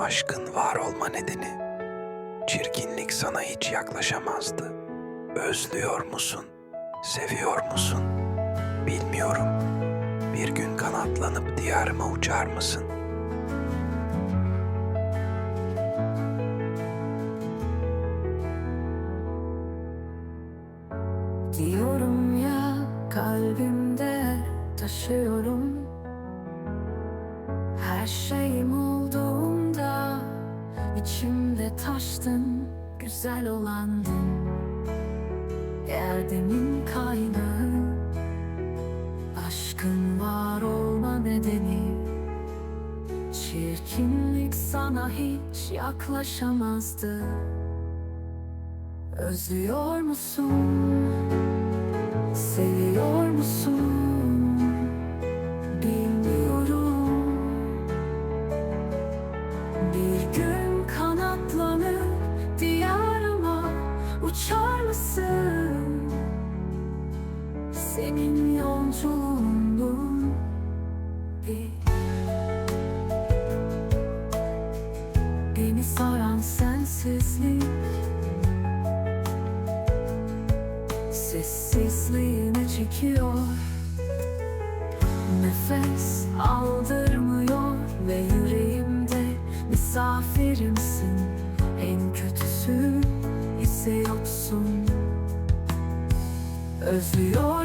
Aşkın var olma nedeni. Çirkinlik sana hiç yaklaşamazdı. Özlüyor musun? Seviyor musun? Bilmiyorum. Bir gün kanatlanıp diyarıma uçar mısın? Diyorum ya kalbimde taşıyorum Her şeyim olduğunda içimde taştın Güzel olandın Yerdemin kaynağı Aşkın var olma nedeni Çirkinlik sana hiç yaklaşamazdı Özlüyor musun? Seviyor musun? Bu bir Beni saran Sessizliğine çekiyor. Nefes aldırmıyor Ve yüreğimde misafirimsin. En kötüsü ise yoksun. Özlüyor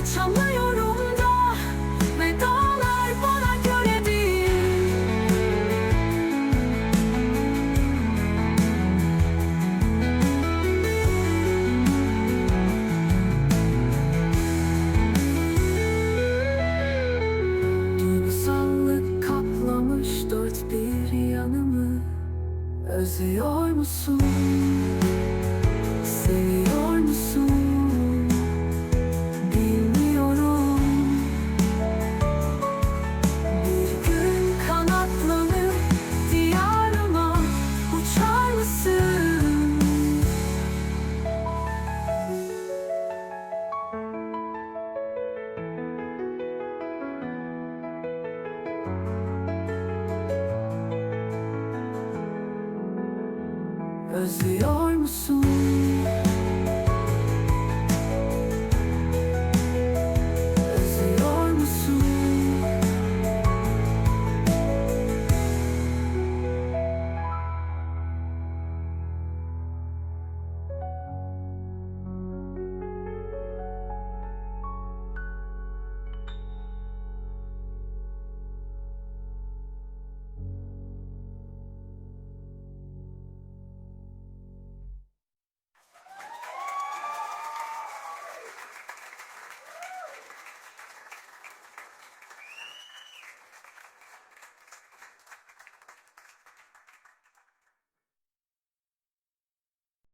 Kaçamıyorum da vedalar bana göre değil Duygusallık dört bir yanımı Özlüyor musun? Özlüyor musun?